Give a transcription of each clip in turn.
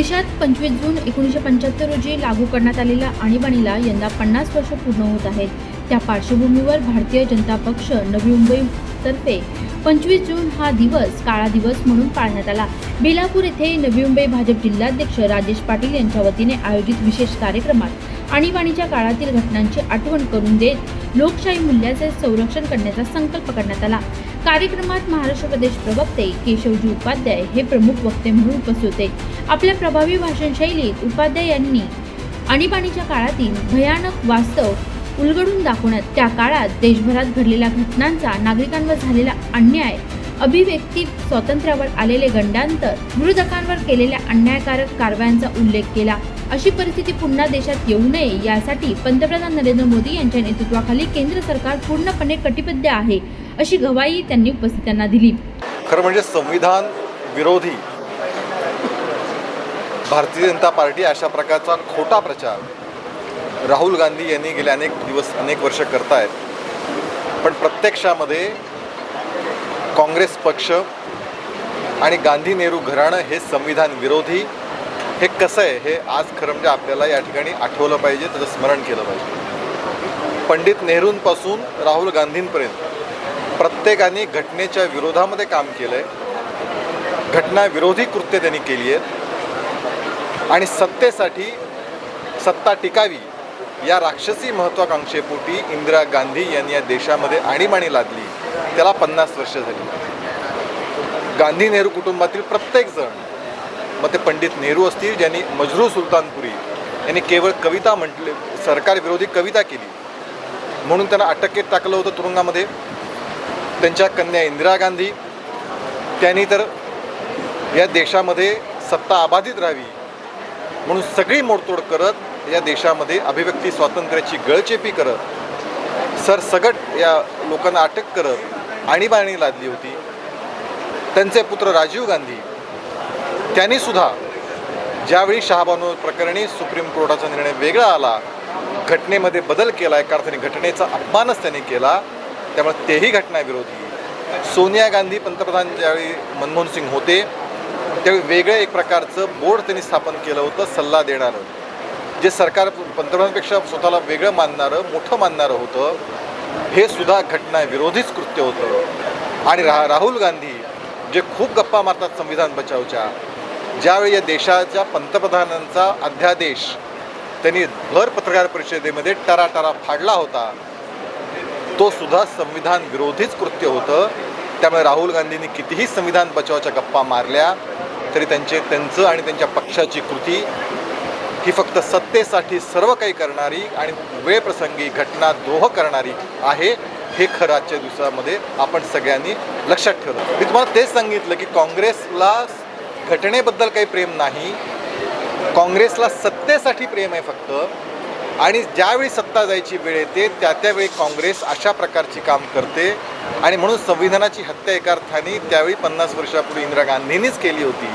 देशात पंचवीस जून एकोणीसशे पंच्याहत्तर रोजी लागू करण्यात आलेल्या आणीबाणीला यंदा पन्नास वर्ष पूर्ण होत आहेत. त्या पार्श्वभूमीवर भारतीय जनता पक्ष नवी मुंबईतर्फे पंचवीस जून हा दिवस काळा दिवस म्हणून पाळण्यात आला. बेलापूर येथे नवी मुंबई भाजप जिल्हाध्यक्ष राजेश पाटील यांच्या वतीने आयोजित विशेष कार्यक्रमात आणीबाणीच्या काळातील घटनांची आठवण करून देत लोकशाही मूल्याचे संरक्षण करण्याचा संकल्प करण्यात आला. कार्यक्रमात महाराष्ट्र प्रदेश प्रवक्ते केशवजी उपाध्याय हे प्रमुख वक्ते म्हणून उपस्थित होते. आपल्या प्रभावी भाषण शैलीत उपाध्याय यांनी आणीबाणीच्या काळातील भयानक वास्तव उलगडून दाखवण्यात त्या काळात देशभरात घडलेल्या घटनांचा नागरिकांवर झालेला अन्याय अभिव्यक्ती स्वातंत्र्यावर आलेले गंडांतर विरोधकांवर केलेल्या अन्यायकारक कारवायांचा उल्लेख केला. अशी परिस्थिती पुन्हा देशात येऊ नये यासाठी पंतप्रधान नरेंद्र मोदी यांच्या नेतृत्वाखाली केंद्र सरकार पूर्णपणे कटिबद्ध आहे अशी गवाही त्यांनी उपस्थितांना दिली. खरं म्हणजे संविधान विरोधी भारतीय जनता पार्टी अशा प्रकारचा खोटा प्रचार राहुल गांधी यांनी गेले अनेक दिवस अनेक वर्ष करतायत. पण प्रत्यक्षामध्ये काँग्रेस पक्ष आणि गांधी नेहरू घराणं हे संविधान विरोधी हे कसं आहे? हे आज खरं म्हणजे आपल्याला या ठिकाणी आठवलं पाहिजे त्याचं स्मरण केलं पाहिजे. पंडित नेहरूंपासून राहुल गांधींपर्यंत प्रत्येकाने घटनेच्या विरोधामध्ये काम केलं आहे घटना विरोधी कृत्य त्यांनी केली आहेत. आणि सत्तेसाठी सत्ता टिकावी या राक्षसी महत्त्वाकांक्षेपोटी इंदिरा गांधी यांनी या देशामध्ये आणीबाणी लादली. त्याला पन्नास वर्ष झाली. गांधी नेहरू कुटुंबातील प्रत्येकजण मग ते पंडित नेहरू असतील ज्यांनी मजरू सुलतानपुरी यांनी केवळ कविता म्हटले सरकारविरोधी कविता केली. म्हणून त्यांना अटकेत टाकलं होतं तुरुंगामध्ये. त्यांच्या कन्या इंदिरा गांधी त्यांनी तर या देशामध्ये सत्ता अबाधित राहावी म्हणून सगळी मोडतोड करत या देशामध्ये अभिव्यक्ती स्वातंत्र्याची गळचेपी करत सरसगट या लोकांना अटक करत आणीबाणी लादली होती. त्यांचे पुत्र राजीव गांधी त्यांनी सुद्धा ज्यावेळी शहाबानू प्रकरणी सुप्रीम कोर्टाचा निर्णय वेगळा आला घटनेमध्ये बदल केला एका अर्थाने घटनेचा अपमानच त्यांनी केला त्यामुळे तेही घटनाविरोधी. सोनिया गांधी पंतप्रधान ज्यावेळी मनमोहन सिंग होते त्यावेळी वेगळं एक प्रकारचं बोर्ड त्यांनी स्थापन केलं होतं सल्ला देणारं. जे सरकार पंतप्रधानपेक्षा स्वतःला वेगळं मानणारं मोठं मानणारं होतं हे सुद्धा घटनाविरोधीच कृत्य होतं. आणि रा राहुल गांधी जे खूप गप्पा मारतात संविधान बचावच्या ज्यावेळी या देशाच्या पंतप्रधानांचा अध्यादेश त्यांनी भर पत्रकार परिषदेमध्ये टराटरा फाडला होता तो सुद्धा संविधान विरोधीच कृत्य होतं. त्यामुळे राहुल गांधींनी कितीही संविधान बचावाच्या गप्पा मारल्या तरी त्यांचे त्यांचं आणि त्यांच्या पक्षाची कृती ही फक्त सत्तेसाठी सर्व काही करणारी आणि वेळप्रसंगी घटना द्रोह करणारी आहे हे खरं आजच्या दिवसामध्ये आपण सगळ्यांनी लक्षात ठेवलं. मी तुम्हाला तेच सांगितलं की काँग्रेसला घटनेबद्दल काही प्रेम नाही. काँग्रेसला सत्तेसाठी प्रेम आहे फक्त. आणि ज्यावेळी सत्ता जायची वेळ येते त्या त्यावेळी काँग्रेस अशा प्रकारची काम करते. आणि म्हणून संविधानाची हत्या एका अर्थाने त्यावेळी पन्नास वर्षापूर्वी इंदिरा गांधींनीच केली होती.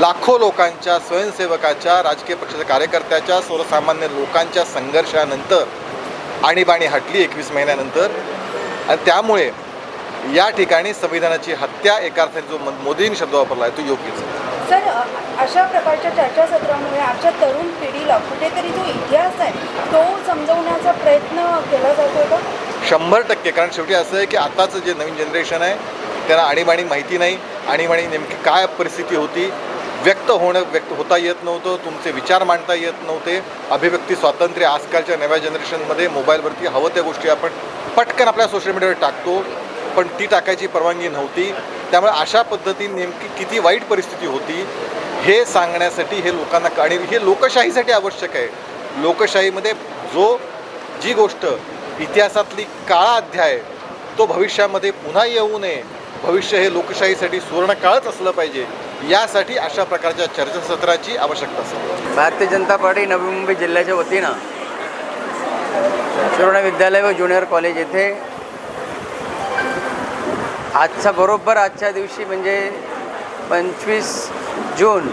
लाखो लोकांच्या स्वयंसेवकाच्या राजकीय पक्षाच्या कार्यकर्त्याच्या सर्वसामान्य लोकांच्या संघर्षानंतर आणीबाणी हटली एकवीस महिन्यानंतर. आणि त्यामुळे या ठिकाणी संविधानाची हत्या एका अर्थाने जो मोदींनी शब्द वापरला आहे तो योग्यच आहे. सर अशा प्रकारच्या चर्चासत्रामुळे आजच्या तरुण पिढीला कुठेतरी जो इतिहास आहे तो समजवण्याचा प्रयत्न केला जातोय का? शंभर टक्के. कारण शेवटी असं आहे की आताचं जे नवीन जनरेशन आहे त्यांना आणीबाणी माहिती नाही. आणीबाणी नेमकी काय परिस्थिती होती व्यक्त होणं व्यक्त होता येत नव्हतं तुमचे विचार मांडता येत नव्हते. अभिव्यक्ती स्वातंत्र्य आजकालच्या नव्या जनरेशनमध्ये मोबाईलवरती हवं त्या गोष्टी आपण पटकन आपल्या सोशल मीडियावर टाकतो. पण ती टाकायची परवानगी नव्हती. त्यामुळे अशा पद्धतीने नेमकी किती वाईट परिस्थिती होती हे सांगण्यासाठी हे लोकांना आणि हे लोकशाहीसाठी आवश्यक आहे. लोकशाहीमध्ये जो जी गोष्ट इतिहासातली काळा अध्याय तो भविष्यामध्ये पुन्हा येऊ नये. भविष्य हे लोकशाहीसाठी सुवर्णकाळच असलं पाहिजे. यासाठी अशा प्रकारच्या चर्चासत्राची आवश्यकता असते. भारतीय जनता पार्टी नवी मुंबई जिल्ह्याच्या वतीनं शिरोडा विद्यालय व ज्युनियर कॉलेज येथे आजचा बरोबर आजच्या दिवशी म्हणजे पंचवीस जून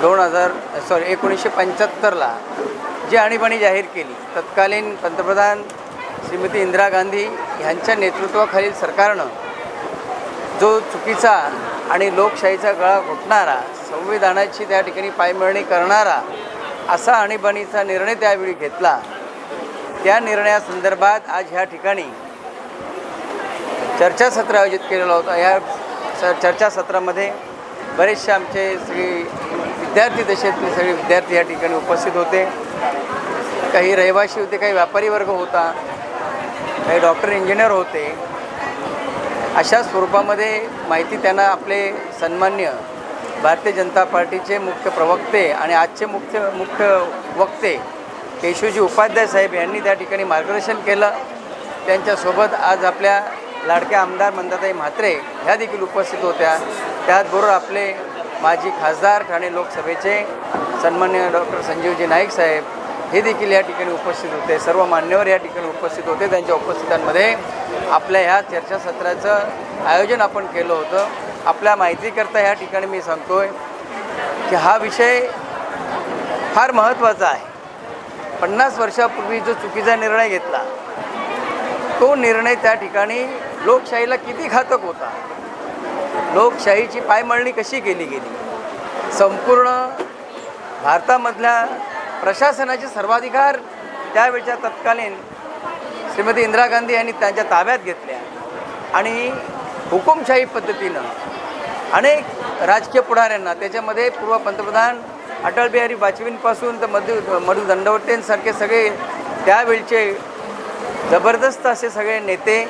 दोन हजार सॉरी एकोणीसशे पंच्याहत्तरला जी आणीबाणी जाहीर केली. तत्कालीन पंतप्रधान श्रीमती इंदिरा गांधी यांच्या नेतृत्वाखालील सरकारनं जो चुकीचा आणि लोकशाहीचा गळा घुटणारा संविधानाची त्या ठिकाणी पायमळणी करणारा असा आणीबाणीचा निर्णय त्यावेळी घेतला. त्या निर्णयासंदर्भात आज ह्या ठिकाणी चर्चासत्र आयोजित केलेलं होतं. या स चर्चासत्रामध्ये बरेचसे आमचे सगळे विद्यार्थी दशेतले सगळे विद्यार्थी या ठिकाणी उपस्थित होते. काही रहिवासी होते काही व्यापारी वर्ग होता काही डॉक्टर इंजिनियर होते. अशा स्वरूपामध्ये माहिती त्यांना आपले सन्मान्य भारतीय जनता पार्टीचे मुख्य प्रवक्ते आणि आजचे मुख्य मुख्य वक्ते केशवजी उपाध्याय साहेब यांनी त्या ठिकाणी मार्गदर्शन केलं. त्यांच्यासोबत आज आपल्या लाडक्या आमदार मंदाताई म्हात्रे ह्या देखील उपस्थित होत्या. त्याचबरोबर आपले माजी खासदार ठाणे लोकसभेचे सन्मान्य डॉक्टर संजीवजी नाईक साहेब हे देखील या ठिकाणी उपस्थित होते. सर्व मान्यवर या ठिकाणी उपस्थित होते. त्यांच्या उपस्थितांमध्ये आपल्या ह्या चर्चासत्राचं आयोजन आपण केलं होतं. आपल्या माहितीकरता ह्या ठिकाणी मी सांगतो आहे की हा विषय फार महत्त्वाचा आहे. पन्नास वर्षापूर्वी जो चुकीचा निर्णय घेतला तो निर्णय त्या ठिकाणी लोकशाहीला किती घातक होता. लोकशाहीची पायमळणी कशी केली गेली? संपूर्ण भारतामधल्या प्रशासनाचे सर्वाधिकार त्यावेळच्या तत्कालीन श्रीमती इंदिरा गांधी यांनी त्यांच्या ताब्यात घेतल्या. आणि हुकुमशाही पद्धतीनं अनेक राजकीय पुढाऱ्यांना त्याच्यामध्ये पूर्व पंतप्रधान अटलबिहारी वाजपेयींपासून तर मधु मधु दंडवटेंसारखे सगळे त्यावेळचे जबरदस्त असे सगळे नेते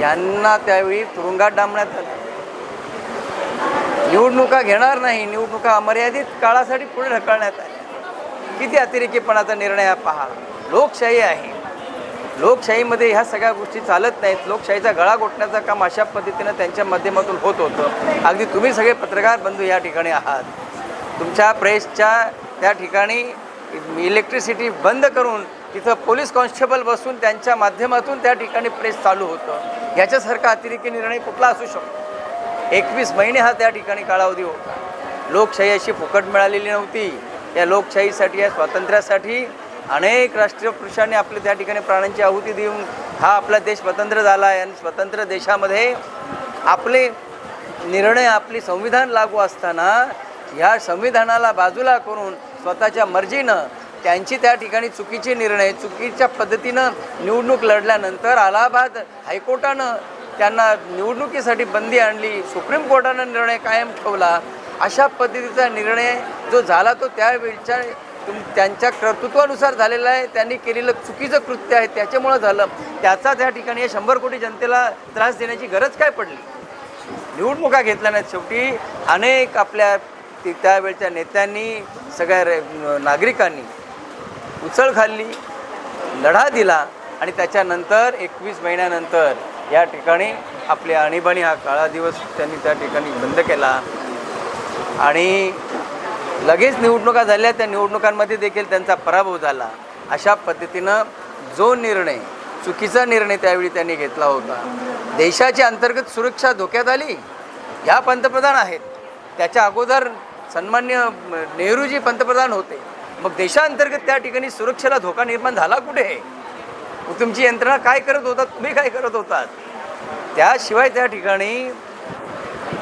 यांना त्यावेळी तुरुंगात डांबण्यात आलं. निवडणुका घेणार नाही निवडणुका अमर्यादित काळासाठी पुढे ढकलण्यात आल्या. किती अतिरेकीपणाचा निर्णय पहा. लोकशाही आहे. लोकशाहीमध्ये ह्या सगळ्या गोष्टी चालत नाहीत. लोकशाहीचा गळा घोटण्याचं काम अशा पद्धतीनं त्यांच्या माध्यमातून होत होतं. अगदी तुम्ही सगळे पत्रकार बंधू या ठिकाणी आहात. तुमच्या प्रेसच्या त्या ठिकाणी इलेक्ट्रिसिटी बंद करून तिथं पोलीस कॉन्स्टेबल बसून त्यांच्या माध्यमातून त्या ठिकाणी प्रेस चालू होतं. याच्यासारखा अतिरेकी निर्णय कुठला असू शकतो? एकवीस महिने हा त्या ठिकाणी कालावधी होता. लोकशाही अशी फुकट मिळालेली नव्हती. या लोकशाहीसाठी या स्वातंत्र्यासाठी अनेक राष्ट्रीय पुरुषांनी आपले त्या ठिकाणी प्राणांची आहुती देऊन हा आपला देश स्वतंत्र झाला आहे. आणि स्वतंत्र देशामध्ये आपले निर्णय आपली संविधान लागू असताना ह्या संविधानाला बाजूला करून स्वतःच्या मर्जीनं त्यांची त्या ठिकाणी चुकीचे निर्णय चुकीच्या पद्धतीनं निवडणूक लढल्यानंतर अलाहाबाद हायकोर्टानं त्यांना निवडणुकीसाठी बंदी आणली सुप्रीम कोर्टानं निर्णय कायम ठेवला. अशा पद्धतीचा निर्णय जो झाला तो त्यावेळच्या तुम त्यांच्या कर्तृत्वानुसार झालेला आहे. त्यांनी केलेलं चुकीचं कृत्य आहे त्याच्यामुळं झालं. त्याचा त्या ठिकाणी या शंभर कोटी जनतेला त्रास देण्याची गरज काय पडली? निवडणुका घेतल्या नाहीत शेवटी अनेक आपल्या त्यावेळच्या नेत्यांनी सगळ्या नागरिकांनी उचल खाल्ली लढा दिला आणि त्याच्यानंतर एकवीस महिन्यानंतर या ठिकाणी आपल्या आणीबाणी हा काळा दिवस त्यांनी त्या ठिकाणी बंद केला. आणि लगेच निवडणुका झाल्या त्या निवडणुकांमध्ये देखील त्यांचा पराभव झाला. अशा पद्धतीनं जो निर्णय चुकीचा निर्णय त्यावेळी त्यांनी घेतला होता. देशाची अंतर्गत सुरक्षा धोक्यात आली. ह्या पंतप्रधान आहेत. त्याच्या अगोदर सन्मान्य नेहरूजी पंतप्रधान होते. मग देशांतर्गत त्या ठिकाणी सुरक्षेला धोका निर्माण झाला कुठे? मग तुमची यंत्रणा काय करत होतात? तुम्ही काय करत होतात? त्याशिवाय त्या ठिकाणी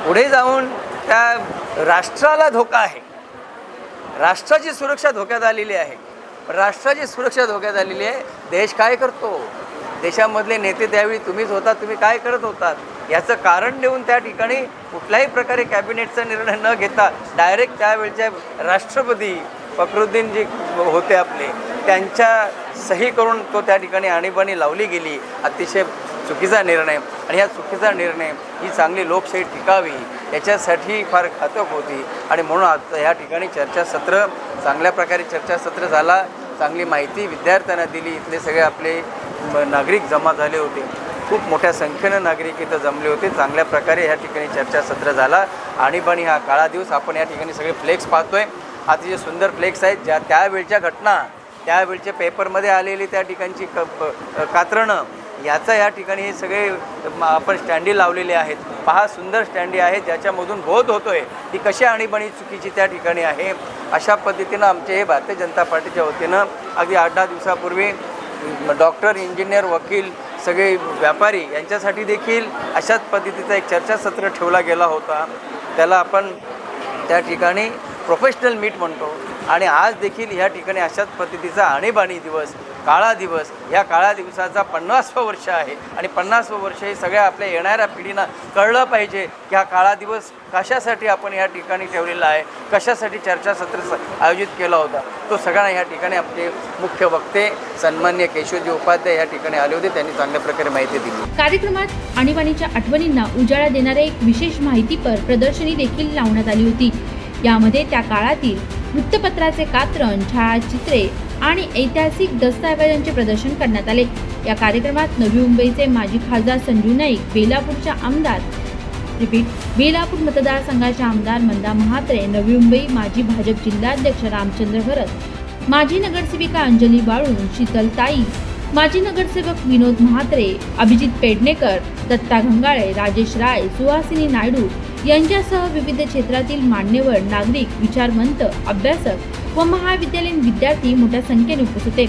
पुढे जाऊन त्या राष्ट्राला धोका आहे. राष्ट्राची सुरक्षा धोक्यात आलेली आहे. राष्ट्राची सुरक्षा धोक्यात आलेली आहे. देश काय करतो? देशामधले नेते त्यावेळी तुम्हीच होता तुम्ही काय करत होतात? याचं कारण देऊन त्या ठिकाणी कुठल्याही प्रकारे कॅबिनेटचा निर्णय न घेता डायरेक्ट त्यावेळच्या राष्ट्रपती फखरुद्दीन जी होते आपले त्यांच्या सही करून तो त्या ठिकाणी आणीबाणी लावली गेली. अतिशय चुकीचा निर्णय आणि ह्या चुकीचा निर्णय ही चांगली लोकशाही टिकावी याच्यासाठी फार घातक होती. आणि म्हणून आता ह्या ठिकाणी चर्चासत्र चांगल्या प्रकारे चर्चासत्र झाला. चांगली माहिती विद्यार्थ्यांना दिली. इथले सगळे आपले नागरिक जमा झाले होते. खूप मोठ्या संख्येनं नागरिक इथं जमले होते. चांगल्या प्रकारे ह्या ठिकाणी चर्चासत्र झाला. आणीबाणी हा काळा दिवस. आपण या ठिकाणी सगळे फ्लेक्स पाहतोय. अतिशय सुंदर फ्लेक्स आहेत ज्या त्यावेळच्या घटना त्यावेळच्या पेपरमध्ये आलेली त्या ठिकाणची क कात्रणं याचं या ठिकाणी हे सगळे आपण स्टँडी लावलेले आहेत. पहा सुंदर स्टँडी आहेत ज्याच्यामधून बोध आहे ती कशी आणीबाणी चुकीची त्या ठिकाणी आहे. अशा पद्धतीनं आमचे हे भारतीय जनता पार्टीच्या वतीनं अगदी आठ दहा दिवसापूर्वी डॉक्टर इंजिनियर वकील सगळे व्यापारी यांच्यासाठी देखील अशाच पद्धतीचा एक चर्चासत्र ठेवला गेला होता. त्याला आपण त्या ठिकाणी प्रोफेशनल मीट म्हणतो. आणि आज देखील ह्या ठिकाणी अशाच पद्धतीचा आणीबाणी दिवस काळा दिवस या काळा दिवसाचा पन्नासवं वर्ष आहे. आणि पन्नासवं वर्ष हे सगळ्या आपल्या येणाऱ्या पिढीनं कळलं पाहिजे की हा काळा दिवस कशासाठी आपण या ठिकाणी ठेवलेला आहे कशासाठी चर्चासत्र स- आयोजित केला होता. तो सगळ्यांना या ठिकाणी आपले मुख्य वक्ते सन्मान्य केशवजी उपाध्याय या ठिकाणी आले होते. त्यांनी चांगल्या प्रकारे माहिती दिली. कार्यक्रमात आणीबाणीच्या आठवणींना उजाळा देणारे एक विशेष माहितीपर प्रदर्शनी देखील लावण्यात आली होती. यामध्ये त्या काळातील वृत्तपत्राचे कात्रण छायाचित्रे आणि ऐतिहासिक दस्तऐवजांचे प्रदर्शन करण्यात आले. या कार्यक्रमात नवी मुंबईचे माजी खासदार संजू नाईक बेलापूरच्या आमदार रिपीट बेलापूर मतदारसंघाचे आमदार मंदा म्हात्रे नवी मुंबई माजी भाजप जिल्हाध्यक्ष रामचंद्र भरत माजी नगरसेविका अंजली बाळून शीतल ताई माजी नगरसेवक विनोद म्हात्रे अभिजित पेडणेकर दत्ता घंगाळे राजेश राय सुहासिनी नायडू यांच्यासह विविध क्षेत्रातील मान्यवर नागरिक विचारवंत अभ्यासक व महाविद्यालयीन विद्यार्थी मोठ्या संख्येने उपस्थित होते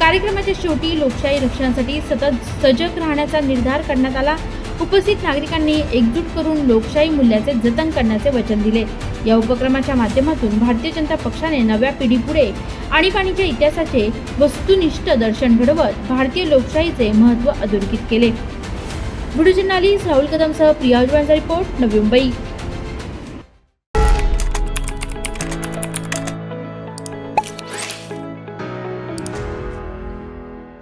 कार्यक्रमाच्या शेवटी लोकशाही रक्षणासाठी सतत सजग राहण्याचा निर्धार करण्यात आला. उपस्थित नागरिकांनी एकजूट करून लोकशाही मूल्याचे जतन करण्याचे वचन दिले. या उपक्रमाच्या माध्यमातून भारतीय जनता पक्षाने नव्या पिढीपुढे आणीबाणीच्या इतिहासाचे वस्तुनिष्ठ दर्शन घडवत भारतीय लोकशाहीचे महत्त्व अधोरेखित केले. व्हिडिओ जर्नालिस्ट राहुल कदमसह प्रिया उजवांचा रिपोर्ट नवी मुंबई.